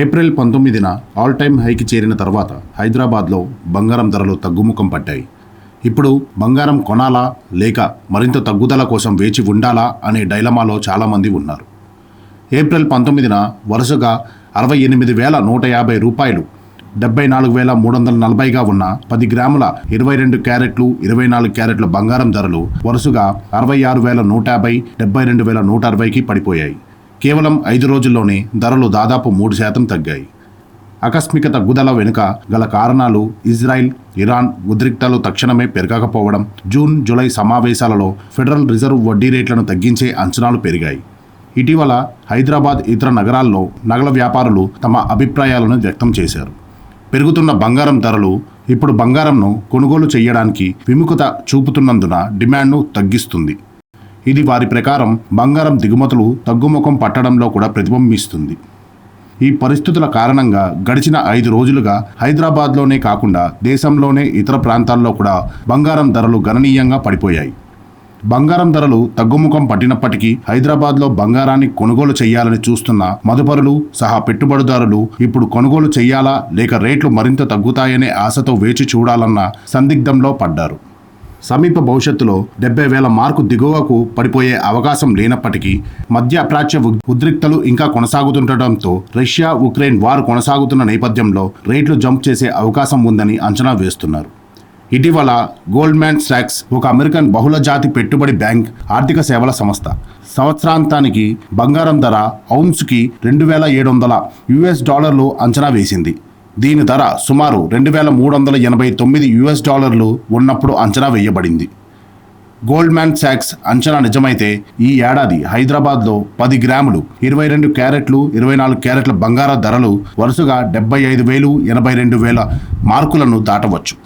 April పంతొమ్మిదిన all time హైకి చేరిన తర్వాత హైదరాబాద్లో బంగారం ధరలు తగ్గుముఖం పట్టాయి. ఇప్పుడు బంగారం కొనాలా లేక మరింత తగ్గుదల కోసం వేచి ఉండాలా అనే డైలమాలో చాలామంది ఉన్నారు. ఏప్రిల్ పంతొమ్మిదిన వరుసగా అరవై ఎనిమిది వేల నూట యాభై రూపాయలు డెబ్బై నాలుగు వేల మూడు వందల నలభైగా ఉన్న పది గ్రాముల ఇరవై రెండు క్యారెట్లు ఇరవై నాలుగు క్యారెట్ల బంగారం ధరలు వరుసగా అరవై ఆరు వేల నూట యాభై డెబ్బై రెండు వేల నూట అరవైకి పడిపోయాయి. కేవలం ఐదు రోజుల్లోనే ధరలు దాదాపు మూడు శాతం తగ్గాయి. ఆకస్మిక తగ్గుదల వెనుక గల కారణాలు ఇజ్రాయెల్ ఇరాన్ ఉద్రిక్తలు తక్షణమే పెరగకపోవడం జూన్ జూలై సమావేశాలలో ఫెడరల్ రిజర్వ్ వడ్డీ రేట్లను తగ్గించే అంచనాలు పెరిగాయి. ఇటీవల హైదరాబాద్ ఇతర నగరాల్లో నగల వ్యాపారులు తమ అభిప్రాయాలను వ్యక్తం చేశారు. పెరుగుతున్న బంగారం ధరలు ఇప్పుడు బంగారంను కొనుగోలు చేయడానికి విముఖత చూపుతున్నందున డిమాండ్ను తగ్గిస్తుంది. ఇది వారి ప్రకారం బంగారం దిగుమతులు తగ్గుముఖం పట్టడంలో కూడా ప్రతిబింబిస్తుంది. ఈ పరిస్థితుల కారణంగా గడిచిన ఐదు రోజులుగా హైదరాబాద్లోనే కాకుండా దేశంలోనే ఇతర ప్రాంతాల్లో కూడా బంగారం ధరలు గణనీయంగా పడిపోయాయి. బంగారం ధరలు తగ్గుముఖం పట్టినప్పటికీ హైదరాబాద్లో బంగారాన్ని కొనుగోలు చేయాలని చూస్తున్న మదుపరులు సహా పెట్టుబడిదారులు ఇప్పుడు కొనుగోలు చేయాలా లేక రేట్లు మరింత తగ్గుతాయనే ఆశతో వేచి చూడాలన్న సందిగ్ధంలో పడ్డారు. సమీప భవిష్యత్తులో డెబ్బై వేల మార్కు దిగువకు పడిపోయే అవకాశం లేనప్పటికీ మధ్య ప్రాచ్య ఉద్రిక్తలు ఇంకా కొనసాగుతుండటంతో రష్యా ఉక్రెయిన్ వారు కొనసాగుతున్న నేపథ్యంలో రేట్లు జంప్ చేసే అవకాశం ఉందని అంచనా వేస్తున్నారు. ఇటీవల గోల్డ్మ్యాన్ సాక్స్ ఒక అమెరికన్ బహుళజాతి పెట్టుబడి బ్యాంక్ ఆర్థిక సేవల సంస్థ. సంవత్సరాంతానికి బంగారం ధర ఔన్స్కి రెండు వేల ఏడు వందల యుఎస్ డాలర్లు అంచనా వేసింది. దీని ధర సుమారు రెండు వేల మూడు వందల ఎనభై తొమ్మిది యుఎస్ డాలర్లు ఉన్నప్పుడు అంచనా వేయబడింది. గోల్డ్మ్యాన్ సాక్స్ అంచనా నిజమైతే ఈ ఏడాది హైదరాబాద్లో పది గ్రాములు ఇరవై రెండు క్యారెట్లు ఇరవై నాలుగు క్యారెట్ల బంగార ధరలు వరుసగా డెబ్బై ఐదు వేలు ఎనభై రెండు వేల మార్కులను దాటవచ్చు.